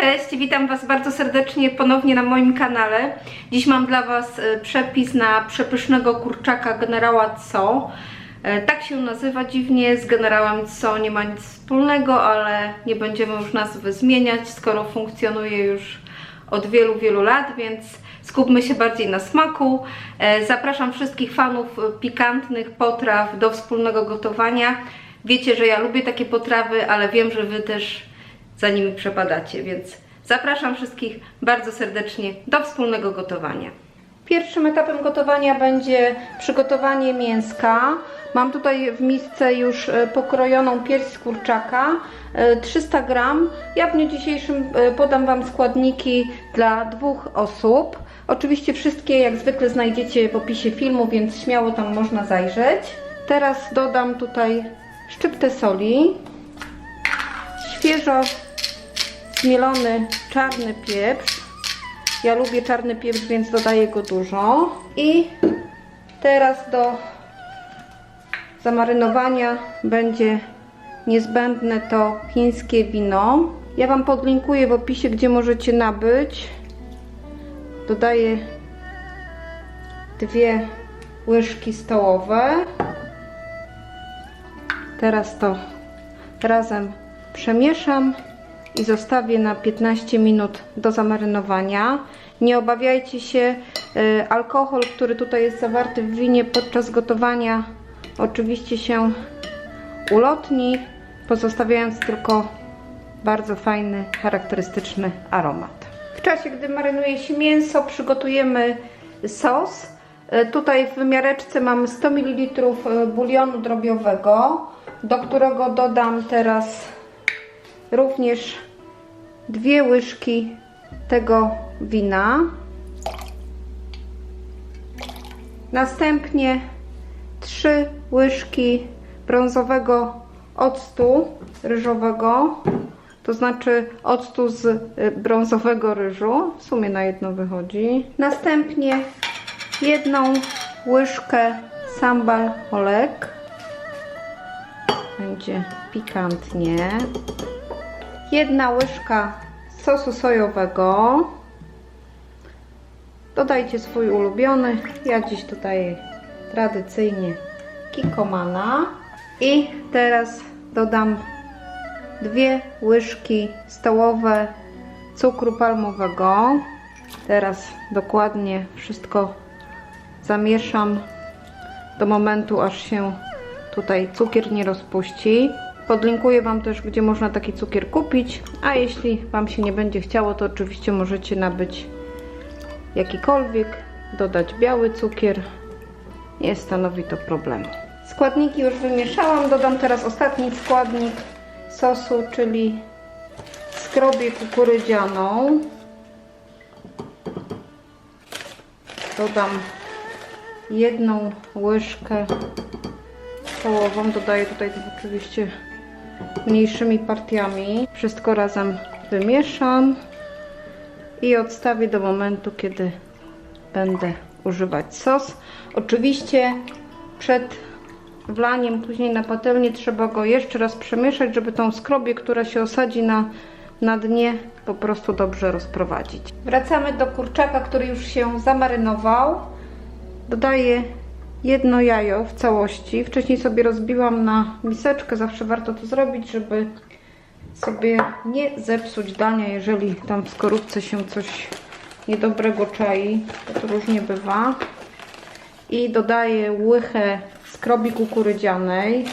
Cześć, witam Was bardzo serdecznie ponownie na moim kanale. Dziś mam dla Was e, przepis na przepysznego kurczaka generała Tso. E, Tak się nazywa dziwnie, z generałem Tso nie ma nic wspólnego, ale nie będziemy już nazwy zmieniać, skoro funkcjonuje już od wielu, wielu lat, więc skupmy się bardziej na smaku. E, Zapraszam wszystkich fanów pikantnych potraw do wspólnego gotowania. Wiecie, że ja lubię takie potrawy, ale wiem, że Wy też za nimi przepadacie, więc zapraszam wszystkich bardzo serdecznie do wspólnego gotowania. Pierwszym etapem gotowania będzie przygotowanie mięska. Mam tutaj w misce już e, pokrojoną pierś z kurczaka, e, 300 gram. Ja w dniu dzisiejszym e, podam Wam składniki dla dwóch osób. Oczywiście wszystkie jak zwykle znajdziecie w opisie filmu, więc śmiało tam można zajrzeć. Teraz dodam tutaj szczyptę soli, świeżo zmielony czarny pieprz. Ja lubię czarny pieprz, więc dodaję go dużo. I teraz do zamarynowania będzie niezbędne to chińskie wino. Ja Wam podlinkuję w opisie, gdzie możecie nabyć. Dodaję dwie łyżki stołowe. Teraz to razem przemieszam i zostawię na 15 minut do zamarynowania. Nie obawiajcie się, y, alkohol, który tutaj jest zawarty w winie podczas gotowania oczywiście się ulotni, pozostawiając tylko bardzo fajny, charakterystyczny aromat. W czasie, gdy marynuje się mięso, przygotujemy sos. Y, Tutaj w wymiareczce mam 100 ml bulionu drobiowego, do którego dodam teraz również dwie łyżki tego wina. Następnie trzy łyżki brązowego octu ryżowego, to znaczy octu z y, brązowego ryżu. W sumie na jedno wychodzi. Następnie jedną łyżkę sambal olek. Będzie pikantnie jedna łyżka sosu sojowego. Dodajcie swój ulubiony. Ja dziś dodaję tradycyjnie kikomana. I teraz dodam dwie łyżki stołowe cukru palmowego. Teraz dokładnie wszystko zamieszam do momentu, aż się tutaj cukier nie rozpuści. Podlinkuję Wam też, gdzie można taki cukier kupić, a jeśli Wam się nie będzie chciało, to oczywiście możecie nabyć jakikolwiek, dodać biały cukier. Nie stanowi to problemu. Składniki już wymieszałam, dodam teraz ostatni składnik sosu, czyli skrobię kukurydzianą. Dodam jedną łyżkę stołową, dodaję tutaj oczywiście mniejszymi partiami. Wszystko razem wymieszam i odstawię do momentu, kiedy będę używać sos. Oczywiście przed wlaniem później na patelnię trzeba go jeszcze raz przemieszać, żeby tą skrobię, która się osadzi na, na dnie, po prostu dobrze rozprowadzić. Wracamy do kurczaka, który już się zamarynował. Dodaję jedno jajo w całości. Wcześniej sobie rozbiłam na miseczkę, zawsze warto to zrobić, żeby sobie nie zepsuć dania, jeżeli tam w skorupce się coś niedobrego czai, to, różnie bywa. I dodaję łychę skrobi kukurydzianej,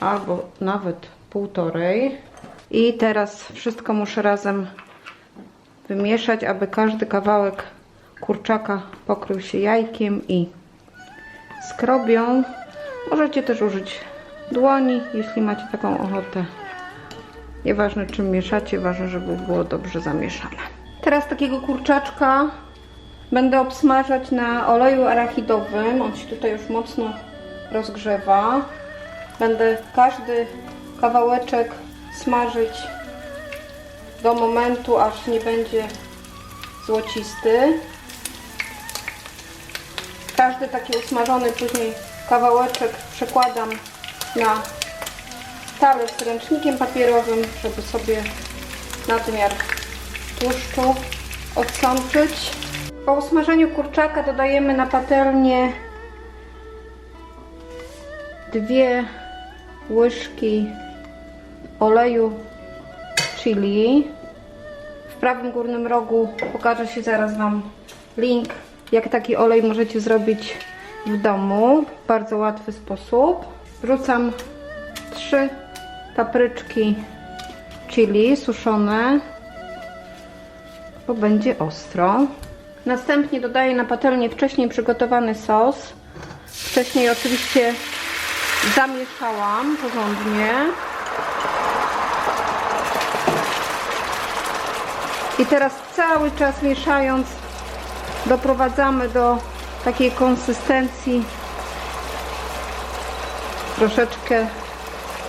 albo nawet półtorej. I teraz wszystko muszę razem wymieszać, aby każdy kawałek kurczaka pokrył się jajkiem i skrobią. Możecie też użyć dłoni, jeśli macie taką ochotę. Nieważne czym mieszacie, ważne, żeby było dobrze zamieszane. Teraz takiego kurczaczka będę obsmażać na oleju arachidowym. On się tutaj już mocno rozgrzewa. Będę każdy kawałeczek smażyć do momentu, aż nie będzie złocisty. Każdy taki usmażony później kawałeczek przekładam na talerz z ręcznikiem papierowym, żeby sobie nadmiar tłuszczu odsączyć. Po usmażeniu kurczaka dodajemy na patelnię dwie łyżki oleju chili. W prawym górnym rogu pokaże się zaraz Wam link, jak taki olej możecie zrobić w domu. W bardzo łatwy sposób. Wrzucam trzy papryczki chili suszone, bo będzie ostro. Następnie dodaję na patelnię wcześniej przygotowany sos. Wcześniej oczywiście zamieszałam porządnie. I teraz cały czas mieszając doprowadzamy do takiej konsystencji troszeczkę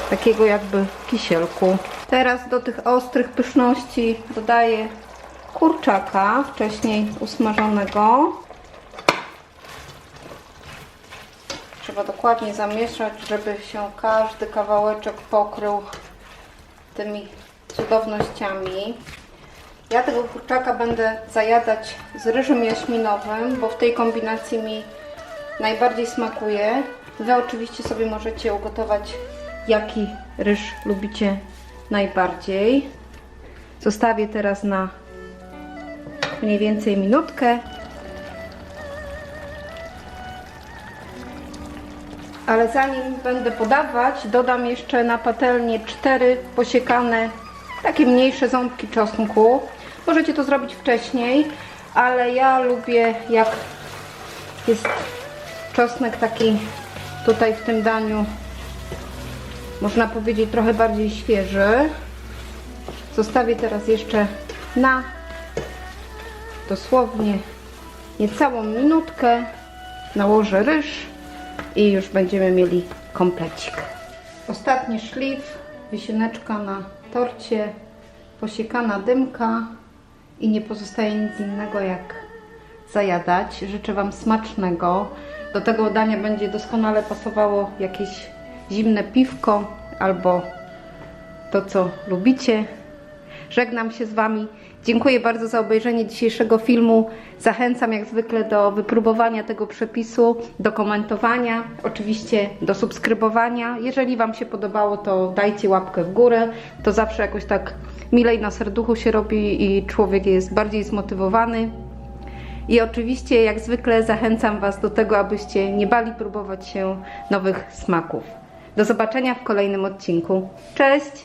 takiego jakby kisielku. Teraz do tych ostrych pyszności dodaję kurczaka wcześniej usmażonego. Trzeba dokładnie zamieszać, żeby się każdy kawałeczek pokrył tymi cudownościami. Ja tego kurczaka będę zajadać z ryżem jaśminowym, bo w tej kombinacji mi najbardziej smakuje. Wy oczywiście sobie możecie ugotować, jaki ryż lubicie najbardziej. Zostawię teraz na mniej więcej minutkę. Ale zanim będę podawać, dodam jeszcze na patelnię cztery posiekane takie mniejsze ząbki czosnku. Możecie to zrobić wcześniej, ale ja lubię jak jest czosnek taki tutaj w tym daniu można powiedzieć trochę bardziej świeży. Zostawię teraz jeszcze na dosłownie niecałą minutkę. Nałożę ryż i już będziemy mieli komplecik. Ostatni szlif, wisieneczka na torcie, posiekana dymka i nie pozostaje nic innego jak zajadać. Życzę Wam smacznego. Do tego dania będzie doskonale pasowało jakieś zimne piwko albo to, co lubicie. Żegnam się z Wami. Dziękuję bardzo za obejrzenie dzisiejszego filmu. Zachęcam jak zwykle do wypróbowania tego przepisu, do komentowania, oczywiście do subskrybowania. Jeżeli Wam się podobało, to dajcie łapkę w górę. To zawsze jakoś tak milej na serduchu się robi i człowiek jest bardziej zmotywowany. I oczywiście, jak zwykle, zachęcam Was do tego, abyście nie bali próbować się nowych smaków. Do zobaczenia w kolejnym odcinku. Cześć!